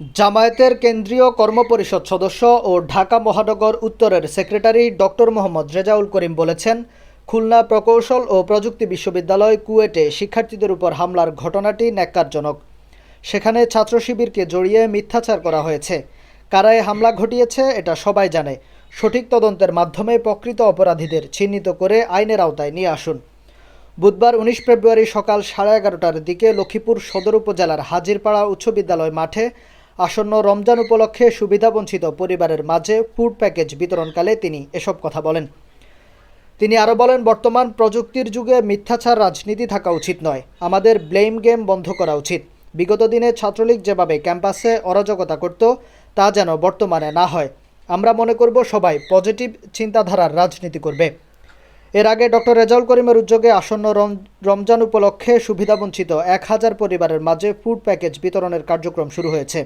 জামায়াতের কেন্দ্রীয় কর্মপরিষদ সদস্য ও ঢাকা মহানগর উত্তরের সেক্রেটারি ডক্টর মোহাম্মদ রেজাউল করিম বলেছেন, খুলনা প্রকৌশল ও প্রযুক্তি বিশ্ববিদ্যালয় কুয়েটে শিক্ষার্থীদের উপর হামলার ঘটনাটি ন্যাক্কারজনক। সেখানে ছাত্র শিবিরকে জড়িয়ে মিথ্যাচার করা হয়েছে। কারায় হামলা ঘটিয়েছে এটা সবাই জানে। সঠিক তদন্তের মাধ্যমে প্রকৃত অপরাধীদের চিহ্নিত করে আইনের আওতায় নিয়ে আসুন। বুধবার উনিশ ফেব্রুয়ারি সকাল সাড়ে এগারোটার দিকে লক্ষ্মীপুর সদর উপজেলার হাজিরপাড়া উচ্চ বিদ্যালয় মাঠে আসন্ন রমজান উপলক্ষে সুবিধাবঞ্চিত পরিবারের মাঝে ফুড প্যাকেজ বিতরণকালে তিনি এসব কথা বলেন। তিনি আরও বলেন, বর্তমান প্রযুক্তির যুগে মিথ্যাচার রাজনীতি থাকা উচিত নয়। আমাদের ব্লেম গেম বন্ধ করা উচিত। বিগত দিনে ছাত্রলীগ যেভাবে ক্যাম্পাসে অরাজকতা করত, তা যেন বর্তমানে না হয়। আমরা মনে করব সবাই পজিটিভ চিন্তাধারার রাজনীতি করবে। এর আগে ডক্টর রেজাউল করিমের উদ্যোগে আসন্ন রম- রমজান উপলক্ষে সুবিধাবঞ্চিত এক হাজার পরিবারের মাঝে ফুড প্যাকেজ বিতরণের কার্যক্রম শুরু হয়েছে।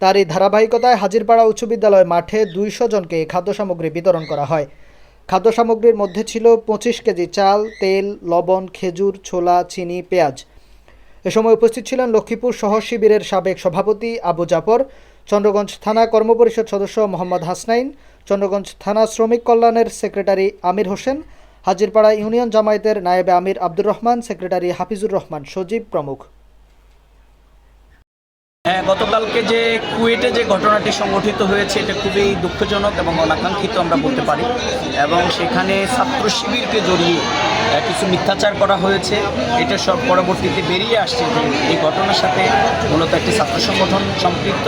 তার এই ধারাবাহিকতায় হাজিরপাড়া উচ্চ বিদ্যালয় মাঠে দুইশো জনকে খাদ্য সামগ্রী বিতরণ করা হয়। খাদ্য সামগ্রীর মধ্যে ছিল পঁচিশ কেজি চাল, তেল, লবণ, খেজুর, ছোলা, চিনি, পেঁয়াজ। এ সময় উপস্থিত ছিলেন লক্ষ্মীপুর শহর শিবিরের সাবেক সভাপতি আবু জাফর, চন্দ্রগঞ্জ থানা কর্মপরিষদ সদস্য মোহাম্মদ হাসনাইন, চন্দ্রগঞ্জ থানা শ্রমিক কল্যাণের সেক্রেটারি আমির হোসেন, হাজিরপাড়া ইউনিয়ন জামায়াতের নায়েবে আমির আব্দুর রহমান, সেক্রেটারি হাফিজুর রহমান সজীব প্রমুখ। হ্যাঁ গতকালকে যে কুয়েটে যে ঘটনাটি সংগঠিত হয়েছে এটা খুবই দুঃখজনক এবং অনাকাঙ্ক্ষিত আমরা বলতে পারি এবং সেখানে ছাত্র শিবিরকে জড়িয়ে কিছু মিথ্যাচার করা হয়েছে এটা সব পরবর্তীতে বেরিয়ে আসছে যে এই ঘটনার সাথে মূলত একটি ছাত্র সংগঠন সম্পৃক্ত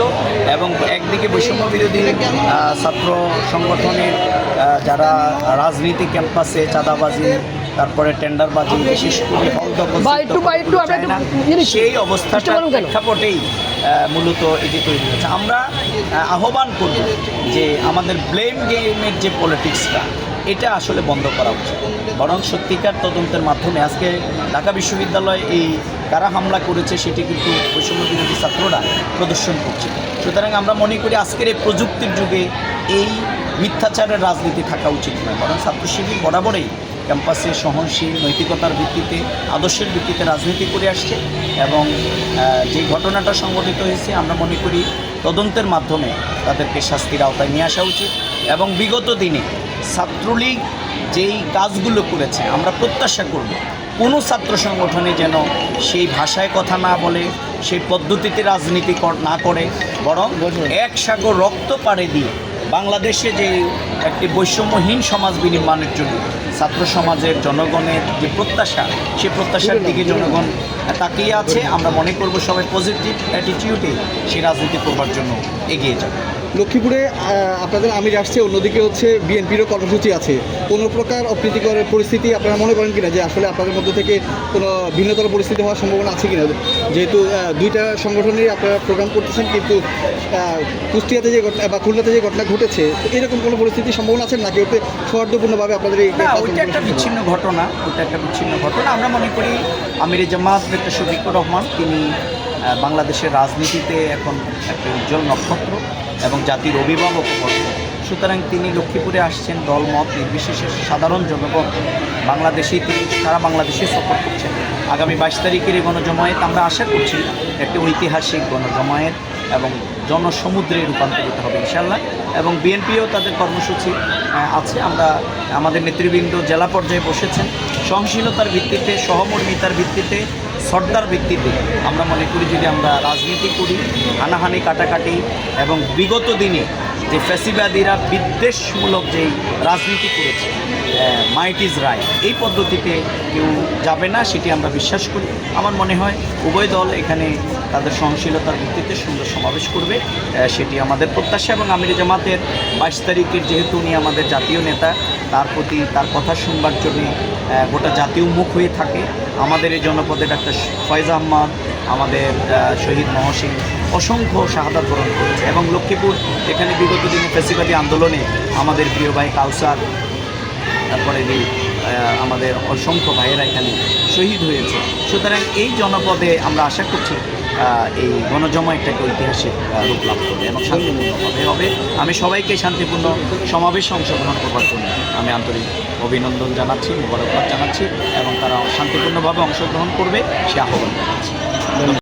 এবং একদিকে বৈষম্য বিরোধী ছাত্র সংগঠনের যারা রাজনীতি ক্যাম্পাসে চাঁদাবাজি তারপরে টেন্ডারবাজি বিশেষ করে সেই অবস্থাটা? প্রেক্ষাপটেই মূলত এটি তৈরি হয়েছে। আমরা আহ্বান করব যে আমাদের ব্লেম গেমের যে পলিটিক্সটা এটা আসলে বন্ধ করা উচিত। বরং সত্যিকার তদন্তের মাধ্যমে, আজকে ঢাকা বিশ্ববিদ্যালয় এই কারা হামলা করেছে, সেটি কিন্তু বৈষম্য বিরোধী ছাত্ররা প্রদর্শন করছে। সুতরাং আমরা মনে করি আজকের এই প্রযুক্তির যুগে এই মিথ্যাচারের রাজনীতি থাকা উচিত নয়। বরং ছাত্র শিবির বরাবরই ক্যাম্পাসে সহনশীল নৈতিকতার ভিত্তিতে, আদর্শের ভিত্তিতে রাজনীতি করে আসছে এবং যে ঘটনাটা সংঘটিত হয়েছে, আমরা মনে করি তদন্তের মাধ্যমে তাদেরকে শাস্তির আওতায় নিয়ে আসা উচিত এবং বিগত দিনে ছাত্রলীগ যেই কাজগুলো করেছে, আমরা প্রত্যাশা করব কোনো ছাত্র সংগঠনে যেন সেই ভাষায় কথা না বলে, সেই পদ্ধতিতে রাজনীতি না করে, বরং এক সাগর রক্ত পাড়ে দিয়ে বাংলাদেশে যে একটি বৈষম্যহীন সমাজ বিনির্মাণের জন্য ছাত্র সমাজের জনগণের যে প্রত্যাশা সেই প্রত্যাশার দিকে জনগণ তাকিয়ে আছে। আমরা মনে করব সবাই পজিটিভ অ্যাটিটিউডে সেই রাজনীতি করবার জন্য এগিয়ে যাবে। লক্ষ্মীপুরে আপনাদের আমির আসছে অন্যদিকে হচ্ছে বিএনপিরও কর্মসূচি আছে। কোনো প্রকার অপ্রীতিকর পরিস্থিতি আপনারা মনে করেন কিনা যে আসলে আপনাদের মধ্যে থেকে কোনো ভিন্নতর পরিস্থিতি হওয়ার সম্ভাবনা আছে কিনা? যেহেতু দুইটা সংগঠনেরই আপনারা প্রোগ্রাম করতেছেন কিন্তু কুষ্টিয়াতে যে ঘটনা বা খুলনাতে যে ঘটনা ঘটেছে এরকম কোনো পরিস্থিতির সম্ভাবনা আছে নাকি ওতে সৌহার্দ্যপূর্ণভাবে আপনাদের এই ওইটা একটা বিচ্ছিন্ন ঘটনা ওইটা একটা বিচ্ছিন্ন ঘটনা। আমরা মনে করি আমির জামাত ডক্টর শফিকুর রহমান তিনি বাংলাদেশের রাজনীতিতে এখন একটা উজ্জ্বল নক্ষত্র এবং জাতির অভিভাবক। সুতরাং তিনি লক্ষ্মীপুরে আসছেন, দলমত নির্বিশেষে সাধারণ জনগণ বাংলাদেশেই তিনি, সারা বাংলাদেশে সফর করছেন। আগামী বাইশ তারিখের এই গণজমায়েত আমরা আশা করছি একটি ঐতিহাসিক গণজমায়েত এবং জনসমুদ্রে রূপান্তরিত হবে ইনশাল্লাহ এবং বিএনপিও তাদের কর্মসূচি আছে। আমরা আমাদের নেতৃবৃন্দ জেলা পর্যায়ে বসেছেন। সহনশীলতার ভিত্তিতে, সহমর্মিতার ভিত্তিতে শ্রদ্ধার ভিত্তিতে আমরা মনে করি যদি আমরা রাজনীতি করি, হানাহানি কাটাকাটি এবং বিগত দিনে যে ফ্যাসিবাদীরা বিদ্বেষমূলক যেই রাজনীতি করেছে মাইট ইজ রায় এই পদ্ধতিতে কেউ যাবে না, সেটি আমরা বিশ্বাস করি। আমার মনে হয় উভয় দল এখানে তাদের সহনশীলতার ভিত্তিতে সুন্দর সমাবেশ করবে সেটি আমাদের প্রত্যাশা এবং আমির জামাতের বাইশ তারিখের যেহেতু উনি আমাদের জাতীয় নেতা তার প্রতি তার কথা শুনবার জন্যে গোটা জাতীয় মুখ হয়ে থাকে। আমাদের এই জনপদে ডাক্তার ফয়েজ আহমদ, আমাদের শহীদ মহসিন অসংখ্য শাহাদাত বরণ করেছে। এবং লক্ষ্মীপুর, এখানে বিগত দিনে ফেসিবাদী আন্দোলনে আমাদের প্রিয় ভাই কাউসার, তারপরে আমাদের অসংখ্য ভাইয়েরা এখানে শহীদ হয়েছে। সুতরাং এই জনপদে আমরা আশা করছি এই গণজমা একটা ঐতিহাসিক রূপ লাভ করবে এবং শান্তিপূর্ণভাবে হবে। আমি সবাইকে শান্তিপূর্ণ সমাবেশে অংশগ্রহণ করবার জন্য আমি আন্তরিক অভিনন্দন জানাচ্ছি, মোবারকবাদ জানাচ্ছি এবং তারা শান্তিপূর্ণভাবে অংশগ্রহণ করবে, সে আহ্বান জানাচ্ছি।